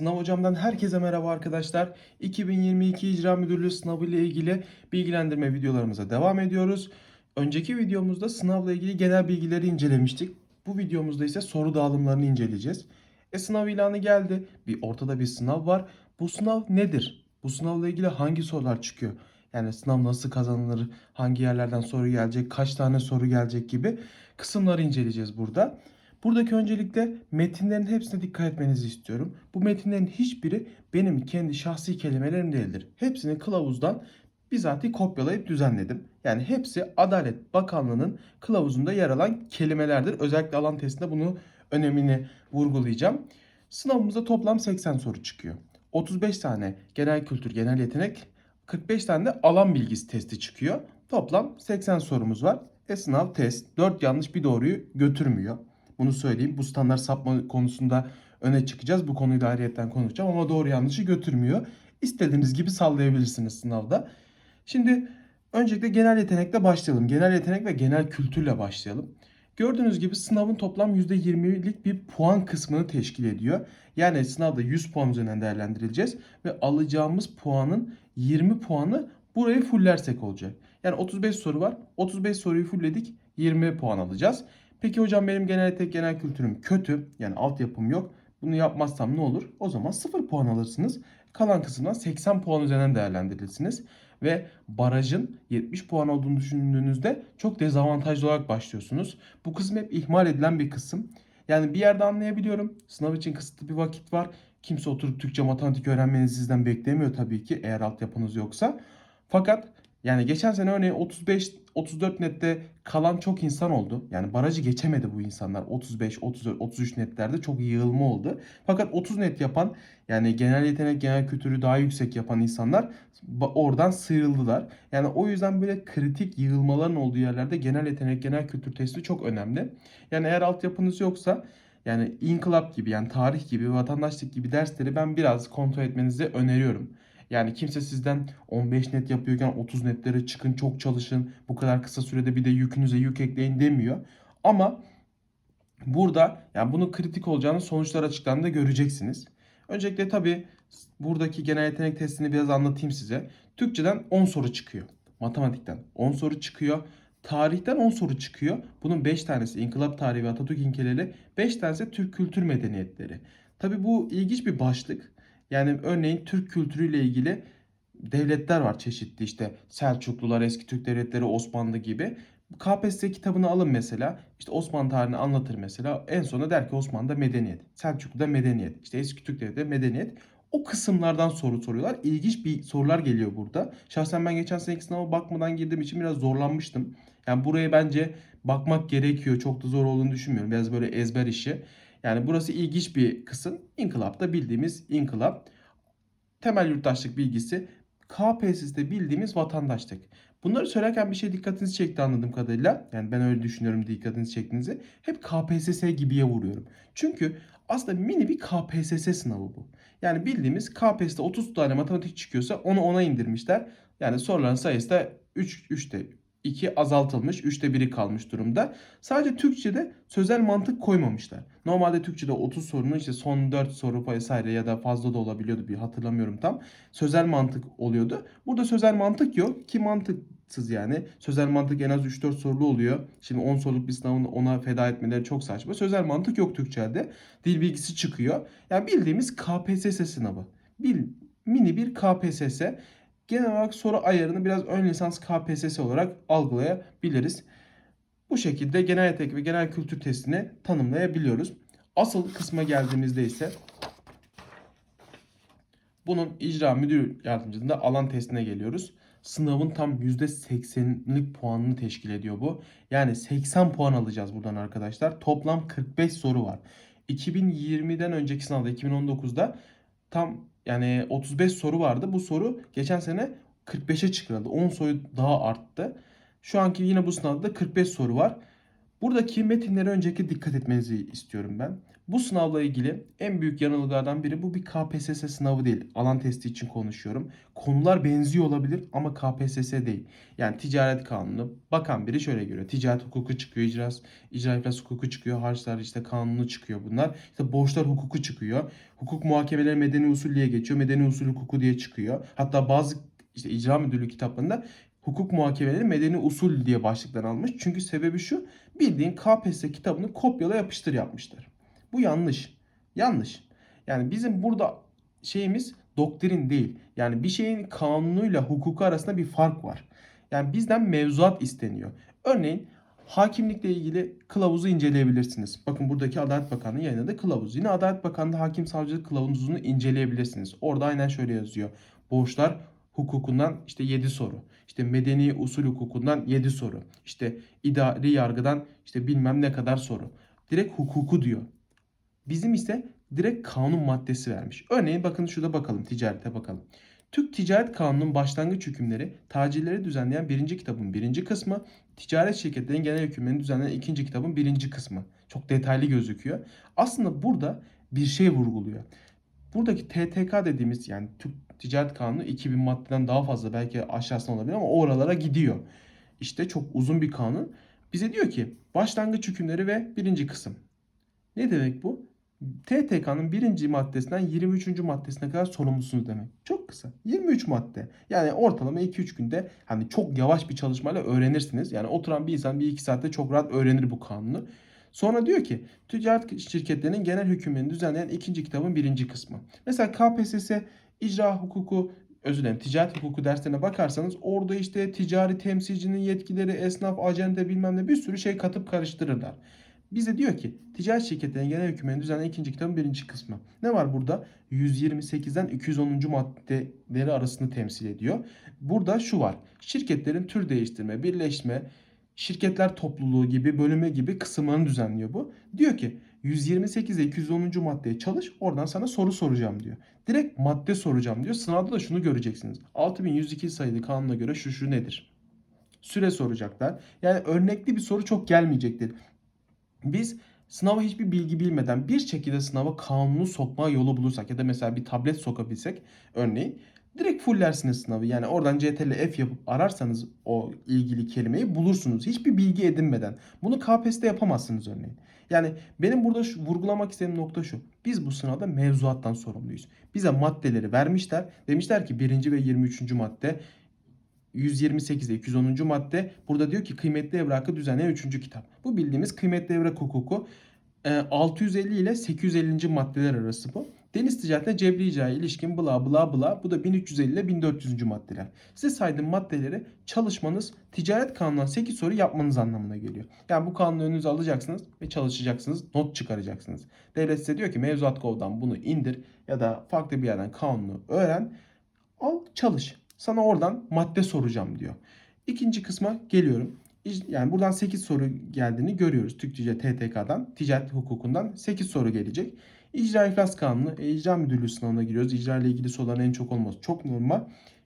Sınav Hocam'dan herkese merhaba arkadaşlar. 2022 İcra Müdürlüğü sınavı ile ilgili bilgilendirme videolarımıza devam ediyoruz. Önceki videomuzda sınavla ilgili genel bilgileri incelemiştik. Bu videomuzda ise soru dağılımlarını inceleyeceğiz. E sınav ilanı geldi. Bir ortada bir sınav var. Bu sınav nedir? Bu sınavla ilgili hangi sorular çıkıyor? Yani sınav nasıl kazanılır? Hangi yerlerden soru gelecek? Kaç tane soru gelecek gibi kısımları inceleyeceğiz burada. Buradaki öncelikle metinlerin hepsine dikkat etmenizi istiyorum. Bu metinlerin hiçbiri benim kendi şahsi kelimelerim değildir. Hepsini kılavuzdan bizatihi kopyalayıp düzenledim. Yani hepsi Adalet Bakanlığı'nın kılavuzunda yer alan kelimelerdir. Özellikle alan testinde bunu önemini vurgulayacağım. Sınavımızda toplam 80 soru çıkıyor. 35 tane genel kültür, genel yetenek, 45 tane de alan bilgisi testi çıkıyor. Toplam 80 sorumuz var. E sınav test 4 yanlış bir doğruyu götürmüyor. Bunu söyleyeyim. Bu standart sapma konusunda öne çıkacağız. Bu konuyu da ayrıyetten konuşacağım ama doğru yanlışı götürmüyor. İstediğiniz gibi sallayabilirsiniz sınavda. Şimdi öncelikle genel yetenekle başlayalım. Genel yetenek ve genel kültürle başlayalım. Gördüğünüz gibi sınavın toplam %20'lik bir puan kısmını teşkil ediyor. Yani sınavda 100 puan üzerinden değerlendirileceğiz ve alacağımız puanın 20 puanı burayı fullersek olacak. Yani 35 soru var. 35 soruyu fullledik. 20 puan alacağız. Peki hocam benim genel yetenek genel kültürüm kötü. Yani altyapım yok. Bunu yapmazsam ne olur? O zaman 0 puan alırsınız. Kalan kısımdan 80 puan üzerinden değerlendirilirsiniz. Ve barajın 70 puan olduğunu düşündüğünüzde çok dezavantajlı olarak başlıyorsunuz. Bu kısım hep ihmal edilen bir kısım. Yani bir yerde anlayabiliyorum. Sınav için kısıtlı bir vakit var. Kimse oturup Türkçe matematik öğrenmenizi sizden beklemiyor tabii ki eğer altyapınız yoksa. Fakat yani geçen sene örneğin 35 34 nette kalan çok insan oldu. Yani barajı geçemedi bu insanlar. 35, 34, 33 netlerde çok yığılma oldu. Fakat 30 net yapan yani genel yetenek, genel kültürü daha yüksek yapan insanlar oradan sıyrıldılar. Yani o yüzden böyle kritik yığılmaların olduğu yerlerde genel yetenek, genel kültür testi çok önemli. Yani eğer altyapınız yoksa yani inkılap gibi yani tarih gibi, vatandaşlık gibi dersleri ben biraz kontrol etmenizi öneriyorum. Yani kimse sizden 15 net yapıyorken 30 netlere çıkın çok çalışın bu kadar kısa sürede bir de yükünüze yük ekleyin demiyor. Ama burada yani bunun kritik olacağını sonuçlar açıklandığında göreceksiniz. Öncelikle tabi buradaki genel yetenek testini biraz anlatayım size. Türkçeden 10 soru çıkıyor. Matematikten 10 soru çıkıyor. Tarihten 10 soru çıkıyor. Bunun 5 tanesi İnkılap Tarihi ve Atatürk ilkeleri, 5 tanesi Türk kültür medeniyetleri. Tabi bu ilginç bir başlık. Yani örneğin Türk kültürüyle ilgili devletler var çeşitli işte Selçuklular, eski Türk devletleri, Osmanlı gibi. KPSS kitabını alın mesela. İşte Osmanlı tarihini anlatır mesela. En sonunda der ki Osmanlı'da medeniyet. Selçuklu'da medeniyet. İşte eski Türk devletleri medeniyet. O kısımlardan soru soruyorlar. İlginç bir sorular geliyor burada. Şahsen ben geçen seneki sınava bakmadan girdiğim için biraz zorlanmıştım. Yani buraya bence bakmak gerekiyor. Çok da zor olduğunu düşünmüyorum. Biraz böyle ezber işi. Yani burası ilginç bir kısım. İnkılap'ta bildiğimiz inkılap. Temel yurttaşlık bilgisi. KPSS'de bildiğimiz vatandaşlık. Bunları söylerken bir şey dikkatinizi çekti anladığım kadarıyla. Yani ben öyle düşünüyorum dikkatinizi çektiğinizi. Hep KPSS gibiye vuruyorum. Çünkü aslında mini bir KPSS sınavı bu. Yani bildiğimiz KPSS'de 30 tane matematik çıkıyorsa onu ona indirmişler. Yani soruların sayısı da 3 3'te 2 azaltılmış, 3'te 1'i kalmış durumda. Sadece Türkçe'de sözel mantık koymamışlar. Normalde Türkçe'de 30 sorunun işte son 4 soru vesaire ya da fazla da olabiliyordu bir hatırlamıyorum tam. Sözel mantık oluyordu. Burada sözel mantık yok ki mantıksız yani. Sözel mantık en az 3-4 sorulu oluyor. Şimdi 10 soruluk bir sınavın ona feda etmeleri çok saçma. Sözel mantık yok Türkçe'de. Dil bilgisi çıkıyor. Yani bildiğimiz KPSS sınavı. Bil, mini bir KPSS genel olarak soru ayarını biraz ön lisans KPSS olarak algılayabiliriz. Bu şekilde genel yetenek ve genel kültür testini tanımlayabiliyoruz. Asıl kısma geldiğimizde ise bunun icra müdür yardımcılığında alan testine geliyoruz. Sınavın tam %80'lik puanını teşkil ediyor bu. Yani 80 puan alacağız buradan arkadaşlar. Toplam 45 soru var. 2020'den önceki sınavda 2019'da tam yani 35 soru vardı. Bu soru geçen sene 45'e çıkarıldı. 10 soru daha arttı. Şu anki yine bu sınavda 45 soru var. Buradaki metinlere önceki dikkat etmenizi istiyorum ben. Bu sınavla ilgili en büyük yanılgılardan biri bu bir KPSS sınavı değil. Alan testi için konuşuyorum. Konular benziyor olabilir ama KPSS değil. Yani ticaret kanunu bakan biri şöyle görüyor. Ticaret hukuku çıkıyor, icra, icra iflas hukuku çıkıyor, harçlar işte kanunu çıkıyor bunlar. İşte borçlar hukuku çıkıyor. Hukuk muhakemeleri medeni usul diye geçiyor. Medeni usul hukuku diye çıkıyor. Hatta bazı işte icra müdürlüğü kitaplarında hukuk muhakemeleri medeni usul diye başlıklar almış. Çünkü sebebi şu bildiğin KPSS kitabını kopyala yapıştır yapmışlar. Bu yanlış. Yanlış. Yani bizim burada şeyimiz doktrin değil. Yani bir şeyin kanunuyla hukuku arasında bir fark var. Yani bizden mevzuat isteniyor. Örneğin hakimlikle ilgili kılavuzu inceleyebilirsiniz. Bakın buradaki Adalet Bakanlığı yayınladığı kılavuz. Yine Adalet Bakanlığı hakim savcılık kılavuzunu inceleyebilirsiniz. Orada aynen şöyle yazıyor. Borçlar hukukundan işte 7 soru. İşte medeni usul hukukundan 7 soru. İşte idari yargıdan işte bilmem ne kadar soru. Direkt hukuku diyor. Bizim ise direkt kanun maddesi vermiş. Örneğin bakın şurada bakalım ticarete bakalım. Türk Ticaret Kanunu'nun başlangıç hükümleri tacirleri düzenleyen birinci kitabın birinci kısmı, ticaret şirketlerinin genel hükümlerini düzenleyen ikinci kitabın birinci kısmı. Çok detaylı gözüküyor. Aslında burada bir şey vurguluyor. Buradaki TTK dediğimiz yani Türk Ticaret Kanunu 2000 maddeden daha fazla belki aşağısına olabilir ama oralara gidiyor. İşte çok uzun bir kanun. Bize diyor ki başlangıç hükümleri ve birinci kısım. Ne demek bu? TTK'nın birinci maddesinden 23. maddesine kadar sorumlusunuz demek. Çok kısa. 23 madde. Yani ortalama 2-3 günde hani çok yavaş bir çalışmayla öğrenirsiniz. Yani oturan bir insan 1-2 saatte çok rahat öğrenir bu kanunu. Sonra diyor ki ticaret şirketlerinin genel hükümlerini düzenleyen ikinci kitabın birinci kısmı. Mesela KPSS icra hukuku özür dilerim ticaret hukuku derslerine bakarsanız orada işte ticari temsilcinin yetkileri, esnaf, acente bilmem ne bir sürü şey katıp karıştırırlar. Bize diyor ki ticaret şirketlerinin genel hükümlerini düzenleyen ikinci kitabın birinci kısmı. Ne var burada? 128'den 210. maddeleri arasını temsil ediyor. Burada şu var. Şirketlerin tür değiştirme, birleşme, şirketler topluluğu gibi, bölümü gibi kısımlarını düzenliyor bu. Diyor ki 128 ile 210. maddeye çalış oradan sana soru soracağım diyor. Direkt madde soracağım diyor. Sınavda da şunu göreceksiniz. 6102 sayılı kanuna göre şu şu nedir? Süre soracaklar. Yani örnekli bir soru çok gelmeyecektir. Biz sınava hiçbir bilgi bilmeden bir şekilde sınava kanunu sokma yolu bulursak ya da mesela bir tablet sokabilsek örneğin direkt fullersiniz sınavı. Yani oradan CTRL F yapıp ararsanız o ilgili kelimeyi bulursunuz. Hiçbir bilgi edinmeden. Bunu KPSS'de yapamazsınız örneğin. Yani benim burada şu, vurgulamak istediğim nokta şu. Biz bu sınavda mevzuattan sorumluyuz. Bize maddeleri vermişler. Demişler ki 1. ve 23. madde 128'de 210. madde burada diyor ki kıymetli evrakı düzenleyen 3. kitap. Bu bildiğimiz kıymetli evrak hukuku 650 ile 850. maddeler arası bu. Deniz ticaretine cebri icraya ilişkin bla bla bla bu da 1350 ile 1400. maddeler. Size saydığım maddeleri çalışmanız ticaret kanunundan 8 soru yapmanız anlamına geliyor. Yani bu kanunu önünüze alacaksınız ve çalışacaksınız, not çıkaracaksınız. Devlet size diyor ki mevzuat gov'dan bunu indir ya da farklı bir yerden kanunu öğren, al çalış. Sana oradan madde soracağım diyor. İkinci kısma geliyorum. Yani buradan 8 soru geldiğini görüyoruz. Türkçe TTK'dan, ticaret hukukundan 8 soru gelecek. İcra iflas kanunu, e, icra müdürlüğü sınavına giriyoruz. İcra ile ilgili soruların en çok olması çok normal.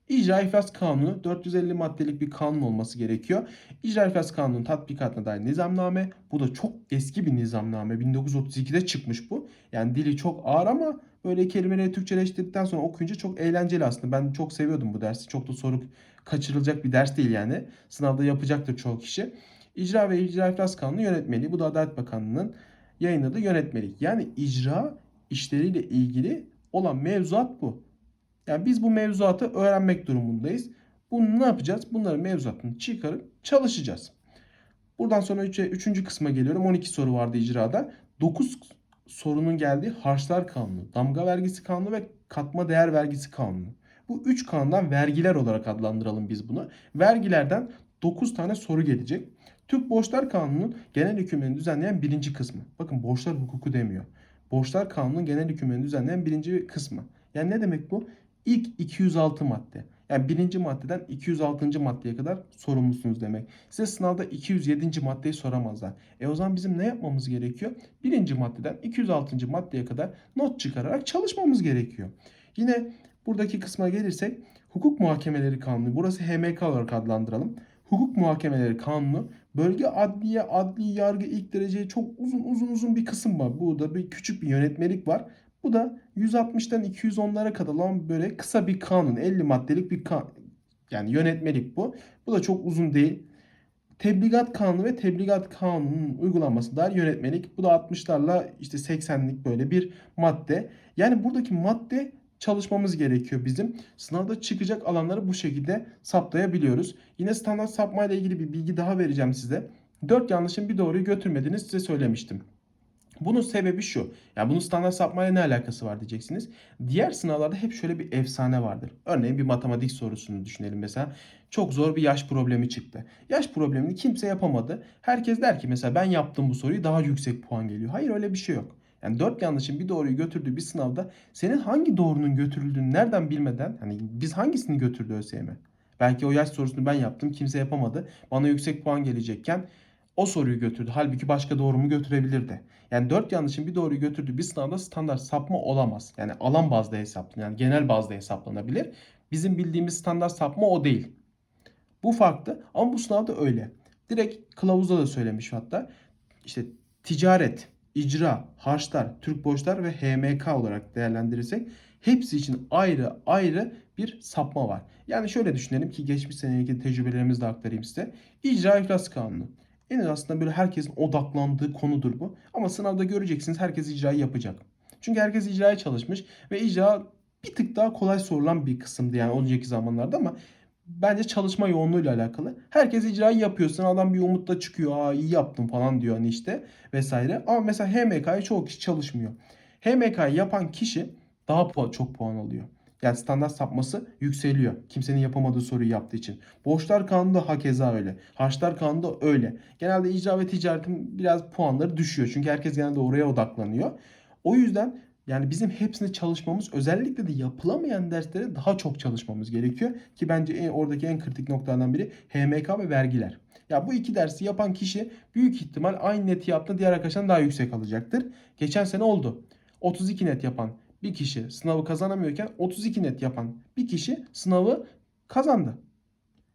İcra iflas kanunu 450 maddelik bir kanun olması gerekiyor. İcra iflas kanunun tatbikatına dair nizamname. Bu da çok eski bir nizamname. 1932'de çıkmış bu. Yani dili çok ağır ama böyle kelimeleri Türkçeleştirdikten sonra okuyunca çok eğlenceli aslında. Ben çok seviyordum bu dersi. Çok da soru kaçırılacak bir ders değil yani. Sınavda yapacaktır çoğu kişi. İcra ve icra iflas kanunu yönetmeliği. Bu da Adalet Bakanlığı'nın yayınladığı yönetmelik. Yani icra işleriyle ilgili olan mevzuat bu. Yani biz bu mevzuatı öğrenmek durumundayız. Bunu ne yapacağız? Bunların mevzuatını çıkarıp çalışacağız. Buradan sonra 3'e 3. kısma geliyorum. 12 soru vardı icrada. 9 sorunun geldiği harçlar kanunu, damga vergisi kanunu ve katma değer vergisi kanunu. Bu 3 kanundan vergiler olarak adlandıralım biz bunu. Vergilerden 9 tane soru gelecek. Türk Borçlar Kanunu'nun genel hükümlerini düzenleyen birinci kısmı. Bakın borçlar hukuku demiyor. Borçlar Kanunu'nun genel hükümlerini düzenleyen birinci kısmı. Yani ne demek bu? İlk 206 madde. Yani birinci maddeden 206. maddeye kadar sorumlusunuz demek. Size sınavda 207. maddeyi soramazlar. E o zaman bizim ne yapmamız gerekiyor? Birinci maddeden 206. maddeye kadar not çıkararak çalışmamız gerekiyor. Yine buradaki kısma gelirsek hukuk muhakemeleri kanunu. Burası HMK olarak adlandıralım. Hukuk muhakemeleri kanunu Bölge adliye, adli yargı ilk derece çok uzun uzun uzun bir kısım var. Burada bir küçük bir yönetmelik var. Bu da 160'tan 210'lara kadar olan böyle kısa bir kanun. 50 maddelik bir kan yani yönetmelik bu. Bu da çok uzun değil. Tebligat kanunu ve tebligat kanunun uygulanması dair yönetmelik. Bu da 60'larla işte 80'lik böyle bir madde. Yani buradaki madde çalışmamız gerekiyor bizim. Sınavda çıkacak alanları bu şekilde saptayabiliyoruz. Yine standart sapma ile ilgili bir bilgi daha vereceğim size. 4 yanlışın bir doğruyu götürmediğini size söylemiştim. Bunun sebebi şu. Yani bunun standart sapmayla ne alakası var diyeceksiniz. Diğer sınavlarda hep şöyle bir efsane vardır. Örneğin bir matematik sorusunu düşünelim mesela. Çok zor bir yaş problemi çıktı. Yaş problemini kimse yapamadı. Herkes der ki mesela ben yaptım bu soruyu daha yüksek puan geliyor. Hayır öyle bir şey yok. Yani 4 yanlışın bir doğruyu götürdüğü bir sınavda senin hangi doğrunun götürüldüğünü nereden bilmeden hani biz hangisini götürdü ÖSYM? Belki o yaş sorusunu ben yaptım kimse yapamadı. Bana yüksek puan gelecekken o soruyu götürdü. Halbuki başka doğru mu götürebilirdi. Yani 4 yanlışın bir doğruyu götürdüğü bir sınavda standart sapma olamaz. Yani alan bazda hesaplanır. Yani genel bazda hesaplanabilir. Bizim bildiğimiz standart sapma o değil. Bu farklı ama bu sınavda öyle. Direkt kılavuzda da söylemiş hatta. İşte ticaret, icra, harçlar, Türk borçlar ve HMK olarak değerlendirirsek hepsi için ayrı ayrı bir sapma var. Yani şöyle düşünelim ki geçmiş ilgili tecrübelerimizi de aktarayım size. İcra iflas kanunu. En aslında böyle herkesin odaklandığı konudur bu. Ama sınavda göreceksiniz herkes icrayı yapacak. Çünkü herkes icraya çalışmış ve icra bir tık daha kolay sorulan bir kısımdı yani önceki zamanlarda ama bence çalışma yoğunluğuyla alakalı. Herkes icrayı yapıyor. Sınavdan bir umutla çıkıyor. Aa iyi yaptım falan diyor hani işte vesaire. Ama mesela HMK'ya çoğu kişi çalışmıyor. HMK'yı yapan kişi daha çok puan alıyor. Yani standart sapması yükseliyor. Kimsenin yapamadığı soruyu yaptığı için. Borçlar kanunu da hakeza öyle. Harçlar kanunu öyle. Genelde icra ve ticaretin biraz puanları düşüyor. Çünkü herkes genelde oraya odaklanıyor. O yüzden yani bizim hepsini çalışmamız özellikle de yapılamayan derslere daha çok çalışmamız gerekiyor. Ki bence en, oradaki en kritik noktalardan biri HMK ve vergiler. Ya bu iki dersi yapan kişi büyük ihtimal aynı neti yaptığında diğer arkadaşlardan daha yüksek alacaktır. Geçen sene oldu. 32 net yapan bir kişi sınavı kazanamıyorken 32 net yapan bir kişi sınavı kazandı.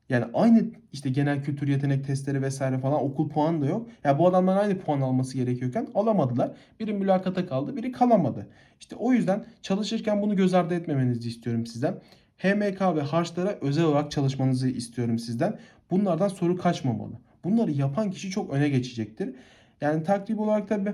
Yani aynı işte genel kültür yetenek testleri vesaire falan okul puanı da yok. Ya bu adamların aynı puan alması gerekiyorken alamadılar. Biri mülakata kaldı, biri kalamadı. İşte o yüzden çalışırken bunu göz ardı etmemenizi istiyorum sizden. HMK ve harçlara özel olarak çalışmanızı istiyorum sizden. Bunlardan soru kaçmamalı. Bunları yapan kişi çok öne geçecektir. Yani takribi olarak tabii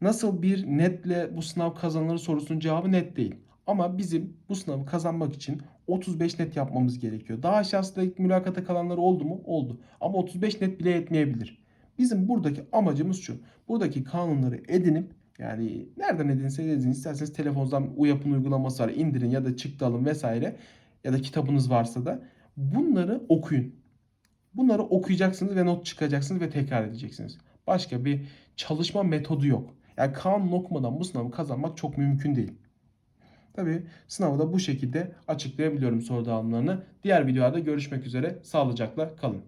nasıl bir netle bu sınav kazanılır sorusunun cevabı net değil. Ama bizim bu sınavı kazanmak için 35 net yapmamız gerekiyor. Daha aşağısında mülakata kalanlar oldu mu? Oldu. Ama 35 net bile yetmeyebilir. Bizim buradaki amacımız şu. Buradaki kanunları edinip yani nereden edinse edin isterseniz telefondan UYAP'ın uygulaması var indirin ya da çıktı alın vesaire ya da kitabınız varsa da bunları okuyun. Bunları okuyacaksınız ve not çıkacaksınız ve tekrar edeceksiniz. Başka bir çalışma metodu yok. Yani kanun okumadan bu sınavı kazanmak çok mümkün değil. Tabii sınavı da bu şekilde açıklayabiliyorum soru dağılımlarını. Diğer videolarda görüşmek üzere. Sağlıcakla kalın.